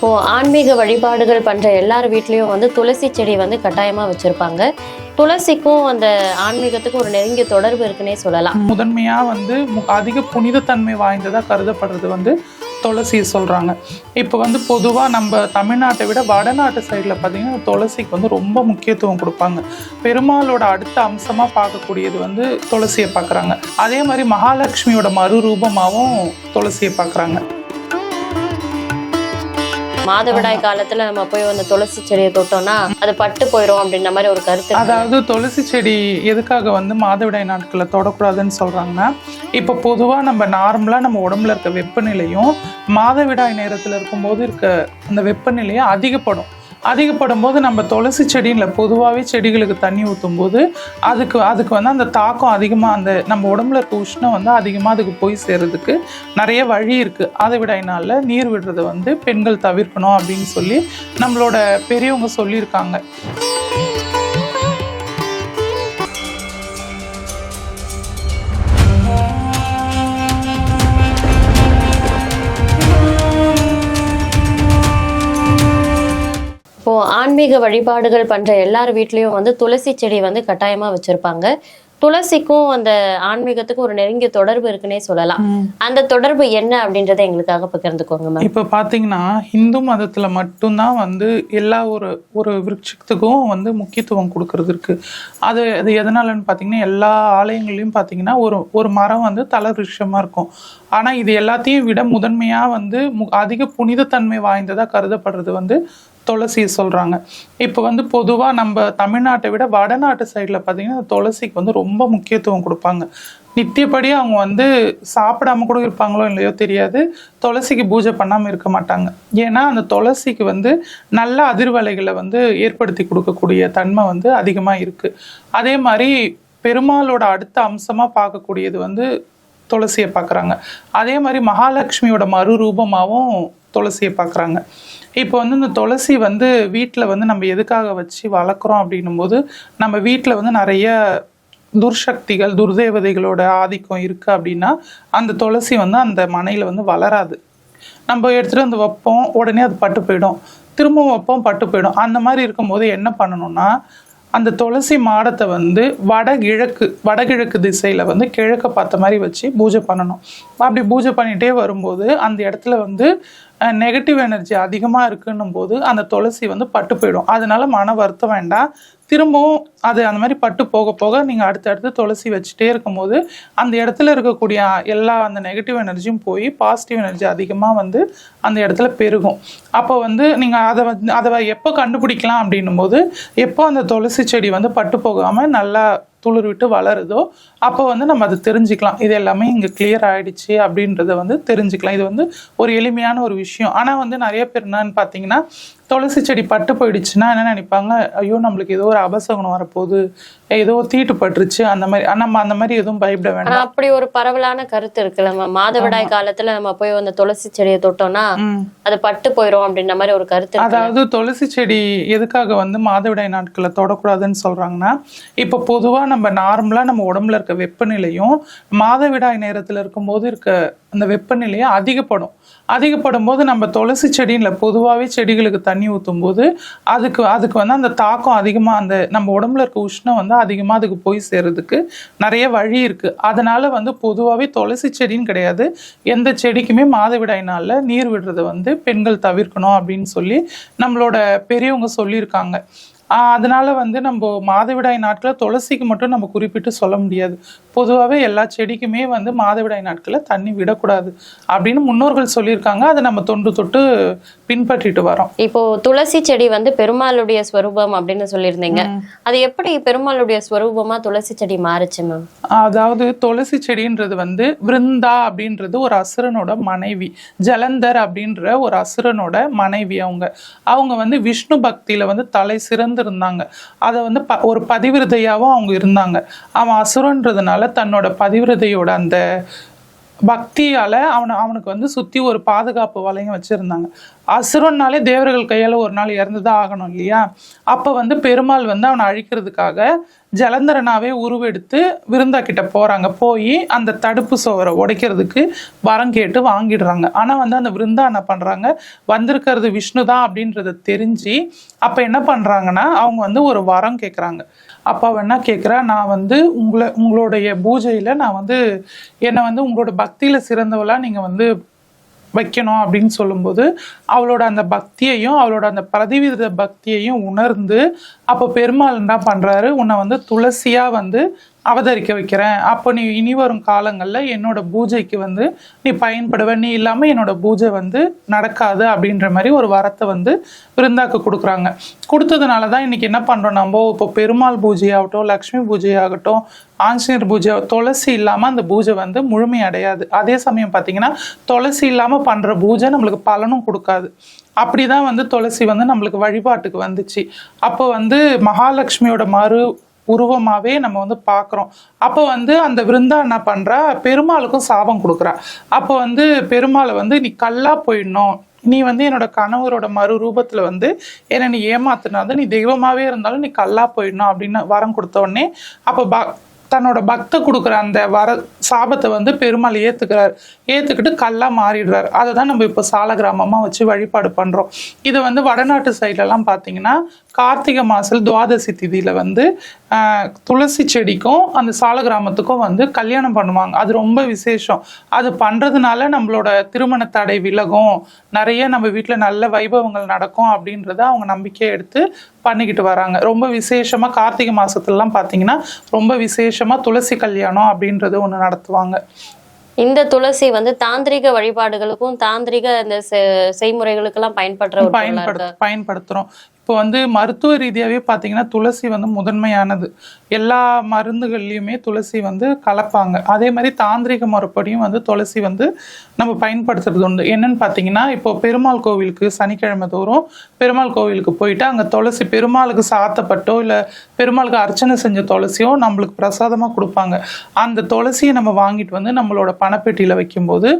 இப்போ ஆன்மீக வழிபாடுகள் பண்ற எல்லார் வீட்லயும் வந்து துளசி செடி வந்து கட்டாயமா வச்சிருப்பாங்க. துளசிக்கும் அந்த ஆன்மீகத்துக்கும் ஒரு நெருங்கிய தொடர்பு இருக்குன்னே சொல்லலாம். முதன்மையா வந்து மு- அதிக புனிதத்தன்மை வாய்ந்ததா கருதப்படுறது வந்து துளசி சொல்கிறாங்க இப்போ வந்து பொதுவாக நம்ம தமிழ்நாட்டை விட வடநாட்டு சைடில் பார்த்திங்கன்னா துளசிக்கு வந்து ரொம்ப முக்கியத்துவம் கொடுப்பாங்க. பெருமாளோட அடுத்த அம்சமாக பார்க்கக்கூடியது வந்து துளசியை பார்க்குறாங்க. அதே மாதிரி மகாலட்சுமியோட மறுரூபமாகவும் துளசியை பார்க்குறாங்க. மாதவிடாய் காலத்துல நம்ம போய் அந்த துளசி செடியை தொட்டோம்னா அது பட்டு போயிடும் அப்படின்ற மாதிரி ஒரு கருத்து அதாவது துளசி செடி எதுக்காக வந்து மாதவிடாய் நாட்களில் தொடக்கூடாதுன்னு சொல்கிறாங்கன்னா இப்போ பொதுவாக நம்ம நார்மலாக நம்ம உடம்புல இருக்க வெப்பநிலையும் மாதவிடாய் நேரத்தில் இருக்கும்போது இருக்க அந்த வெப்பநிலையும் அதிகப்படும். அதிகப்படும் போது நம்ம துளசி செடியில் பொதுவாகவே செடிகளுக்கு தண்ணி ஊற்றும் போது அதுக்கு அதுக்கு வந்து அந்த தாக்கம் அதிகமாக அந்த நம்ம உடம்புல இருக்க உஷ்ணம் வந்து அதிகமாக அதுக்கு போய் சேர்றதுக்கு நிறைய வழி இருக்குது அதை விடையினால நீர் விடுறதை வந்து பெண்கள் தவிர்க்கணும் அப்படின்னு சொல்லி நம்மளோட பெரியவங்க சொல்லியிருக்காங்க. இப்போ ஆன்மீக வழிபாடுகள் பண்ற எல்லார் வீட்லயும் வந்து துளசி செடி வந்து கட்டாயமா வச்சிருப்பாங்க. துளசிக்கும் அந்த ஆன்மீகத்துக்கும் ஒரு நெருங்கிய தொடர்பு இருக்குன்னே சொல்லலாம். அந்த தொடர்பு என்ன அப்படின்றத எங்களுக்காக பகிர்ந்துக்கோங்க மேம். இப்போ பார்த்தீங்கன்னா இந்து மதத்தில் மட்டும்தான் வந்து எல்லா ஒரு ஒரு விருட்சத்துக்கும் வந்து முக்கியத்துவம் கொடுக்கறது இருக்கு. அது அது எதனாலன்னு பார்த்தீங்கன்னா எல்லா ஆலயங்கள்லையும் பார்த்தீங்கன்னா ஒரு ஒரு மரம் வந்து தல விருட்சமாக இருக்கும். ஆனால் இது எல்லாத்தையும் விட முதன்மையாக வந்து மு அதிக புனிதத்தன்மை வாய்ந்ததாக கருதப்படுறது வந்து துளசியை சொல்கிறாங்க இப்போ வந்து பொதுவாக நம்ம தமிழ்நாட்டை விட வடநாட்டு சைடில் பார்த்தீங்கன்னா துளசிக்கு வந்து ரொம்ப முக்கியத்துவம் கொடுப்பாங்க. நித்தியப்படி அவங்க வந்து சாப்பிடாம கூட இருப்பாங்களோ இல்லையோ தெரியாது. துளசிக்கு பூஜை பண்ணாமல் இருக்க மாட்டாங்க. ஏன்னா அந்த துளசிக்கு வந்து நல்ல அதிர்வலைகளை வந்து ஏற்படுத்தி கொடுக்கக்கூடிய தன்மை வந்து அதிகமாக இருக்குது அதே மாதிரி பெருமாளோட அடுத்த அம்சமாக பார்க்கக்கூடியது வந்து துளசியை பார்க்குறாங்க. அதே மாதிரி மகாலட்சுமியோட மறுரூபமாகவும் துளசியை பார்க்குறாங்க. இப்போ வந்து இந்த துளசி வந்து வீட்டில் வந்து நம்ம எதுக்காக வச்சு வளர்க்குறோம் அப்படின்னும் போது நம்ம வீட்டில் வந்து நிறைய துர்சக்திகள் துர்தேவதைகளோட ஆதிக்கம் இருக்குது அப்படின்னா அந்த துளசி வந்து அந்த மனையில் வந்து வளராது. நம்ம எடுத்துகிட்டு வந்து வைப்போம் உடனே அது பட்டு போயிடும். திரும்பவும் வைப்போம் பட்டு போயிடும். அந்த மாதிரி இருக்கும்போது என்ன பண்ணணும்னா அந்த துளசி மாடத்தை வந்து வடகிழக்கு வடகிழக்கு திசையில் வந்து கிழக்க பார்த்த மாதிரி வச்சு பூஜை பண்ணணும். அப்படி பூஜை பண்ணிகிட்டே வரும்போது அந்த இடத்துல வந்து நெகட்டிவ் எனர்ஜி அதிகமாக இருக்குன்னும் போது அந்த துளசி வந்து பட்டு போயிடும். அதனால மன வருத்தம் வேண்டாம். திரும்பவும் அது அந்த மாதிரி பட்டு போக போக நீங்கள் அடுத்தடுத்து துளசி வச்சுட்டே இருக்கும்போது அந்த இடத்துல இருக்கக்கூடிய எல்லா அந்த நெகட்டிவ் எனர்ஜியும் போய் பாசிட்டிவ் எனர்ஜி அதிகமாக வந்து அந்த இடத்துல பெருகும். அப்போ வந்து நீங்கள் அதை வந்து அதை எப்போ கண்டுபிடிக்கலாம் அப்படின்னும் போது எப்போ அந்த துளசி செடி வந்து பட்டு போகாமல் நல்லா துளிர் விட்டு வளருதோ அப்போ வந்து நம்ம அதை தெரிஞ்சுக்கலாம். இது எல்லாமே இங்கே கிளியர் ஆயிடுச்சு அப்படின்றத வந்து தெரிஞ்சுக்கலாம். இது வந்து ஒரு எளிமையான ஒரு விஷயம். ஆனால் வந்து நிறைய பேர் என்னன்னு பார்த்தீங்கன்னா துளசி செடி பட்டு போயிடுச்சுன்னா என்ன நினைப்பாங்க? ஐயோ நம்மளுக்கு ஏதோ ஒரு அபசகுணம் வரப்போகுது. ஏதோ தீட்டு பட்டுருச்சு அந்த மாதிரி நம்ம அந்த மாதிரி எதுவும் பயப்பட வேண்டாம். அப்படி ஒரு பரவலான கருத்து இருக்குல்ல மாதவிடாய் காலத்துல நம்ம போய் அந்த துளசி செடியை தொட்டோம்னா. அது பட்டு போயிடும் அப்படின்ற மாதிரி ஒரு கருத்து அதாவது துளசி செடி எதுக்காக வந்து மாதவிடாய் நாட்களில் தொடக்கூடாதுன்னு சொல்றாங்கன்னா இப்போ பொதுவாக நம்ம நார்மலாக நம்ம உடம்புல இருக்க வெப்பநிலையும் மாதவிடாய் நேரத்தில் இருக்கும்போது இருக்க அந்த வெப்பநிலையை அதிகப்படும். அதிகப்படும் போது நம்ம துளசி செடியில் பொதுவாகவே செடிகளுக்கு தண்ணி ஊற்றும் போது அதுக்கு அதுக்கு வந்து அந்த தாக்கம் அதிகமாக அந்த நம்ம உடம்புல இருக்க உஷ்ணம் வந்து அதிகமாக அதுக்கு போய் சேர்றதுக்கு நிறைய வழி இருக்குது அதனால் வந்து பொதுவாகவே துளசி செடின்னு கிடையாது. எந்த செடிக்குமே மாதவிடாய் நாளில் நீர் விடுறதை வந்து பெண்கள் தவிர்க்கணும் அப்படின்னு சொல்லி நம்மளோட பெரியவங்க சொல்லியிருக்காங்க. அதனால வந்து நம்ம மாதவிடாய் நாட்களில் துளசிக்கு மட்டும் நம்ம குறிப்பிட்டு சொல்ல முடியாது. பொதுவாகவே எல்லா செடிக்குமே வந்து மாதவிடாய் நாட்களில் தண்ணி விடக்கூடாது அப்படின்னு முன்னோர்கள் சொல்லியிருக்காங்க. அதை நம்ம தொன்று தொட்டு பின்பற்றிட்டு வரோம். இப்போ துளசி செடி வந்து பெருமாளுடைய ஸ்வரூபம் அப்படின்னு சொல்லியிருந்தீங்க. அது எப்படி பெருமாளுடைய ஸ்வரூபமா துளசி செடி மாறுச்சு மேம்? அதாவது துளசி செடின்றது வந்து விருந்தா அப்படின்றது ஒரு அசுரனோட மனைவி ஜலந்தர் அப்படின்ற ஒரு அசுரனோட மனைவி அவங்க. அவங்க வந்து விஷ்ணு பக்தியில வந்து தலை சிறந்து இருந்தாங்க அதை வந்து ப ஒரு பதிவிரதையாகவும் அவங்க இருந்தாங்க. அவன் அசுரன்றதுனால தன்னோட பதிவிரதையோட அந்த பக்தியால அவனை அவனுக்கு வந்து சுத்தி ஒரு பாதுகாப்பு வலையம் வச்சிருந்தாங்க. அசுரன்னாலே தேவர்கள் கையால் ஒரு நாள் இறந்துதான் ஆகணும் இல்லையா? அப்போ வந்து பெருமாள் வந்து அவனை அழிக்கிறதுக்காக ஜலந்தரனாவே உருவெடுத்து விருந்தா கிட்ட போகிறாங்க போய் அந்த தடுப்பு சோவரை உடைக்கிறதுக்கு வரம் கேட்டு வாங்கிடுறாங்க. ஆனால் வந்து அந்த விருந்தா என்ன பண்ணுறாங்க வந்திருக்கிறது விஷ்ணு தான் அப்படின்றத தெரிஞ்சு அப்போ என்ன பண்ணுறாங்கன்னா அவங்க வந்து ஒரு வரம் கேட்குறாங்க அப்போ அவ என்ன கேட்குறா நான் வந்து உங்களை உங்களுடைய பூஜையில் நான் வந்து என்னை வந்து உங்களோட பக்தியில் சிறந்தவளாக நீங்கள் வந்து வைக்கணும் அப்படின்னு சொல்லும்போது அவளோட அந்த பக்தியையும் அவளோட அந்த பிரதிவித பக்தியையும் உணர்ந்து அப்போ பெருமாள் என்ன பண்ணுறாரு உன்னை வந்து துளசியாக வந்து அவதரிக்க வைக்கிறேன். அப்போ நீ இனி வரும் காலங்களில் என்னோட பூஜைக்கு வந்து நீ பயன்படுவ. நீ இல்லாமல் என்னோட பூஜை வந்து நடக்காது அப்படின்ற மாதிரி ஒரு வரத்தை வந்து விருந்தாக்கு கொடுக்குறாங்க. கொடுத்ததுனால தான் இன்னைக்கு என்ன பண்ணுறோம் நம்ம? இப்போ பெருமாள் பூஜை ஆகட்டும் லக்ஷ்மி பூஜை ஆகட்டும் ஆஞ்சநேயர் பூஜை துளசி இல்லாமல் அந்த பூஜை வந்து முழுமை அடையாது. அதே சமயம் பார்த்தீங்கன்னா துளசி இல்லாமல் பண்ணுற பூஜை நம்மளுக்கு பலனும் கொடுக்காது. அப்படி தான் வந்து துளசி வந்து நம்மளுக்கு வழிபாட்டுக்கு வந்துச்சு. அப்போ வந்து மகாலட்சுமியோட மறு உருவமாகவே நம்ம வந்து பார்க்குறோம் அப்போ வந்து அந்த விருந்தா என்ன பண்ணுறா பெருமாளுக்கும் சாபம் கொடுக்குறா. அப்போ வந்து பெருமாளை வந்து நீ கல்லா போயிடணும். நீ வந்து என்னோட கணவரோட மறு ரூபத்தில் வந்து என்னை நீ ஏமாத்தினாத நீ தெய்வமாகவே இருந்தாலும் நீ கல்லா போயிடணும் அப்படின்னு வரம் கொடுத்த உடனே அப்போ ப தன்னோட பக்த கொடுக்குற அந்த வர சாபத்தை வந்து பெருமாள் ஏற்றுக்கிறார் ஏற்றுக்கிட்டு கல்லா மாறிடுறாரு. அதை தான் நம்ம இப்போ சால கிராமமாக வச்சு வழிபாடு பண்ணுறோம் இதை வந்து வடநாட்டு சைட்லலாம் பார்த்தீங்கன்னா கார்த்திகை மாசல் துவாதசி திதியில வந்து துளசி செடிக்கும் அந்த சால கிராமத்துக்கும் வந்து கல்யாணம் பண்ணுவாங்க. அது ரொம்ப விசேஷம். அது பண்றதுனால நம்மளோட திருமண தடை விலகும். நிறைய நம்ம வீட்டில் நல்ல வைபவங்கள் நடக்கும் அப்படின்றத அவங்க நம்பிக்கையை எடுத்து பண்ணிக்கிட்டு வராங்க. ரொம்ப விசேஷமா கார்த்திகை மாசத்துலலாம் பார்த்தீங்கன்னா ரொம்ப விசேஷமா துளசி கல்யாணம் அப்படின்றது ஒன்று நடத்துவாங்க. இந்த துளசி வந்து தாந்திரிக வழிபாடுகளுக்கும் தாந்திரிக இந்த செய்முறைகளுக்கெல்லாம் பயன்படுற பயன்படுத்துறோம். இப்போ வந்து மருத்துவ ரீதியாகவே பார்த்தீங்கன்னா துளசி வந்து முதன்மையானது. எல்லா மருந்துகள்லையுமே துளசி வந்து கலப்பாங்க. அதே மாதிரி தாந்திரிக முறைப்படியும் வந்து துளசி வந்து நம்ம பயன்படுத்துறது உண்டு. என்னன்னு பார்த்தீங்கன்னா இப்போ பெருமாள் கோவிலுக்கு சனிக்கிழமை தோறும் பெருமாள் கோவிலுக்கு போயிட்டு அங்கே துளசி பெருமாளுக்கு சாத்தப்பட்டோ இல்லை பெருமாளுக்கு அர்ச்சனை செஞ்ச துளசியோ நம்மளுக்கு பிரசாதமாக கொடுப்பாங்க. அந்த துளசியை நம்ம வாங்கிட்டு வந்து நம்மளோட பணப்பெட்டியில் வைக்கும்போது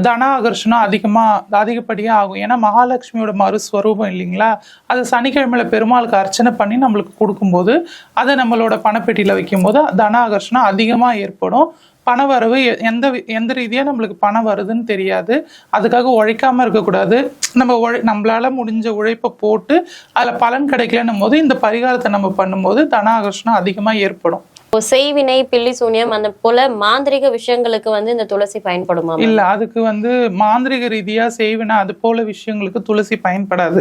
தன ஆகர்ஷணம் அதிகமாக அதிகப்படியாக ஆகும். ஏன்னா மகாலட்சுமியோட மறுஸ்வரூபம் இல்லைங்களா? அது சனிக்கிழமையில பெருமாளுக்கு அர்ச்சனை பண்ணி நம்மளுக்கு கொடுக்கும்போது அதை நம்மளோட பணப்பெட்டியில் வைக்கும்போது தன ஆகர்ஷணம் அதிகமாக ஏற்படும். பணவரவு வரவு எந்த வி- எந்த ரீதியாக நம்மளுக்கு பணம் வருதுன்னு தெரியாது. அதுக்காக உழைக்காமல் இருக்கக்கூடாது. நம்ம உழை நம்மளால் முடிஞ்ச உழைப்பை போட்டு அதில் பலன் கிடைக்கலன்னும் போது இந்த பரிகாரத்தை நம்ம பண்ணும்போது தன ஆகர்ஷணம் அதிகமாக ஏற்படும். செய்வினை பில்லி சூனியம் அந்த போல மாந்திரிக விஷயங்களுக்கு வந்து இந்த துளசி பயன்படுமா இல்ல அதுக்கு வந்து மாந்திரிக ரீதியா செய்வினா அது போல விஷயங்களுக்கு துளசி பயன்படாது.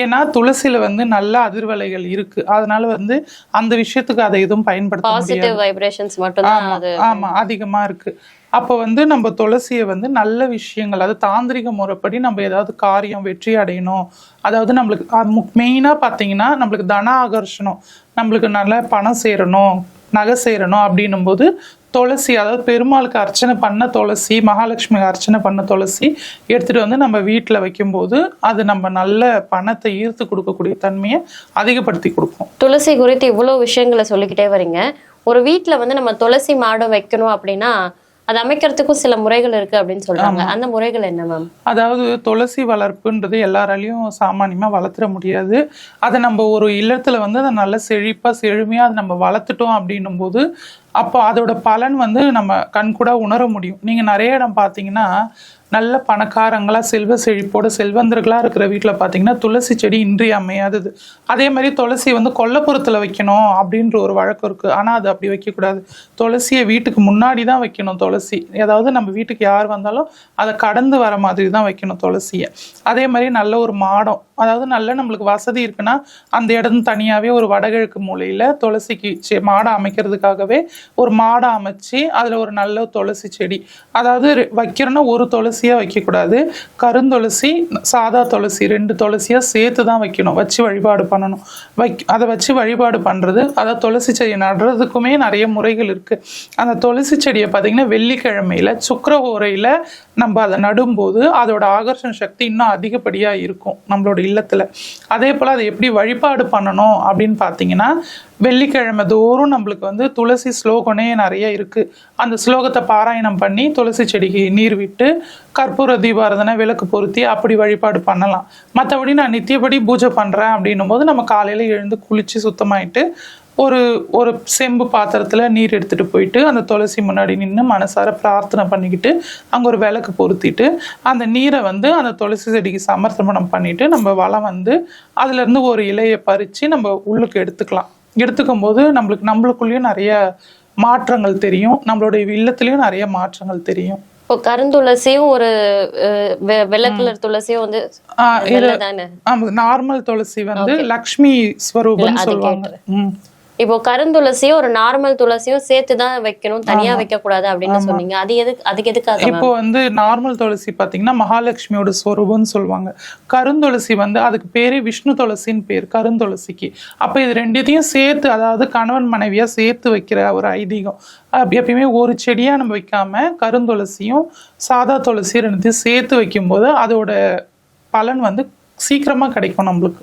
ஏன்னா துளசியில வந்து நல்ல அதிர்வலைகள் இருக்கு. அதனால வந்து அந்த விஷயத்துக்கு அதை எதுவும் பயன்படுத்த பாசிட்டிவ் வைப்ரேஷன்ஸ் மட்டும்தான் ஆமா அது ஆமா அதிகமா இருக்கு. அப்ப வந்து நம்ம துளசியை வந்து நல்ல விஷயங்கள் அது தாந்திரிக முறைப்படி நம்ம ஏதாவது காரியம் வெற்றி அடையணும். அதாவது நம்மளுக்கு மெயினா பாத்தீங்கன்னா நம்மளுக்கு தன ஆகர்ஷணம் நம்மளுக்கு நல்ல பணம் சேரணும். நகை சேரணும் அப்படின்னும் போது துளசி அதாவது பெருமாளுக்கு அர்ச்சனை பண்ண துளசி மகாலட்சுமிக்கு அர்ச்சனை பண்ண துளசி எடுத்துகிட்டு வந்து நம்ம வீட்டில் வைக்கும்போது அது நம்ம நல்ல பணத்தை ஈர்த்து கொடுக்கக்கூடிய தன்மையை அதிகப்படுத்தி கொடுக்கும். துளசி குறித்து இவ்வளோ விஷயங்களை சொல்லிக்கிட்டே வரீங்க. ஒரு வீட்டில் வந்து நம்ம துளசி மாடம் வைக்கணும் அப்படின்னா அது அமைக்கிறதுக்கும் சில முறைகள் இருக்கு அப்படின்னு சொல்றாங்க. அந்த முறைகள் என்ன மேம்? அதாவது துளசி வளர்ப்புன்றது எல்லாராலையும் சாமானியமாக வளர்த்துற முடியாது. அதை நம்ம ஒரு இல்லத்துல வந்து அதை நல்ல செழிப்பா செழுமையா அதை நம்ம வளர்த்துட்டோம் அப்படின்னும் போது அப்போ அதோட பலன் வந்து நம்ம கண்கூடா உணர முடியும். நீங்க நிறைய இடம் பார்த்தீங்கன்னா நல்ல பணக்காரங்களா செல்வ செழிப்போட செல்வந்தர்களா இருக்கிற வீட்டில் பார்த்தீங்கன்னா துளசி செடி இன்றியமையாதது. அதே மாதிரி துளசி வந்து கொல்லப்புறத்தில் வைக்கணும் அப்படின்ற ஒரு வழக்கம் இருக்கு. ஆனால் அது அப்படி வைக்கக்கூடாது. துளசியை வீட்டுக்கு முன்னாடி தான் வைக்கணும் துளசி. ஏதாவது நம்ம வீட்டுக்கு யார் வந்தாலும் அதை கடந்து வர மாதிரி தான் வைக்கணும் துளசியை. அதே மாதிரி நல்ல ஒரு மாடம். அதாவது நல்ல நம்மளுக்கு வசதி இருக்குன்னா அந்த இடம் தனியாகவே ஒரு வடகிழக்கு மூலையில் துளசிக்கு செ- மாடம் அமைக்கிறதுக்காகவே ஒரு மாடை அமைச்சு அதில் ஒரு நல்ல துளசி செடி. அதாவது வைக்கிறோன்னா ஒரு துளசியாக வைக்கக்கூடாது. கருந்துளசி சாதா துளசி ரெண்டு துளசியாக சேர்த்து தான் வைக்கணும். வச்சு வழிபாடு பண்ணணும். வைக் அதை வச்சு வழிபாடு பண்ணுறது அதாவது துளசி செடி நடுறதுக்குமே நிறைய முறைகள் இருக்குது அந்த துளசி செடியை பார்த்திங்கன்னா வெள்ளிக்கிழமையில் சுக்கர ஓரையில நம்ம அதை நடும்போது அதோட ஆகர்ஷண சக்தி இன்னும் அதிகப்படியாக இருக்கும் நம்மளோட இல்லத்தில். அதே போல் அதை எப்படி வழிபாடு பண்ணணும் அப்படின்னு பார்த்தீங்கன்னா வெள்ளிக்கிழமை தோறும் நம்மளுக்கு வந்து துளசி ஸ்லோகனே நிறைய இருக்குது அந்த ஸ்லோகத்தை பாராயணம் பண்ணி துளசி செடிக்கு நீர் விட்டு கற்பூர தீபாரதனை விளக்கு பொருத்தி அப்படி வழிபாடு பண்ணலாம். மற்றபடி நான் நித்தியபடி பூஜை பண்ணுறேன் அப்படின்னும் போது நம்ம காலையில் எழுந்து குளித்து சுத்தமாயிட்டு ஒரு ஒரு செம்பு பாத்திரத்தில் நீர் எடுத்துகிட்டு போயிட்டு அந்த துளசி முன்னாடி நின்று மனசார பிரார்த்தனை பண்ணிக்கிட்டு அங்கே ஒரு விளக்கு பொருத்திட்டு அந்த நீரை வந்து அந்த துளசி செடிக்கு சமர்ப்பணம் பண்ணிவிட்டு நம்ம வளம் வந்து அதுலேருந்து ஒரு இலையை பறித்து நம்ம உள்ளுக்கு எடுத்துக்கலாம். எடுத்துக்கும் போது நம்மளுக்கு நம்மளுக்குள்ளேயும் நிறைய மாற்றங்கள் தெரியும். நம்மளுடைய இல்லத்துலயும் நிறைய மாற்றங்கள் தெரியும். இப்போ கருந்துளசியும் ஒரு வெள்ளை கலர் துளசியும் வந்து நார்மல் துளசி வந்து லக்ஷ்மி ஸ்வரூபம்னு அது சொல்லுவாங்க. இப்போ கருந்துளசியும் ஒரு நார்மல் துளசியும் சேர்த்து தான் வைக்கணும் தனியா வைக்க கூடாது அப்படின்னு சொன்னீங்க. அது எதுக்கு அதுக்கு எதுக்காக? இப்போ வந்து நார்மல் துளசி பாத்தீங்கன்னா மகாலட்சுமியோட சொரூபம்னு சொல்லுவாங்க. கருந்துளசி வந்து அதுக்கு பேரே விஷ்ணு துளசின்னு பேர் கருந்துளசிக்கு அப்ப இது ரெண்டுத்தையும் சேர்த்து அதாவது கணவன் மனைவியா சேர்த்து வைக்கிற ஒரு ஐதீகம். எப்பயுமே ஒரு செடியா நம்ம வைக்காம கருந்துளசியும் சாதா துளசி ரெண்டுத்தையும் சேர்த்து வைக்கும்போது அதோட பலன் வந்து சீக்கிரமா கிடைக்கும் நம்மளுக்கு.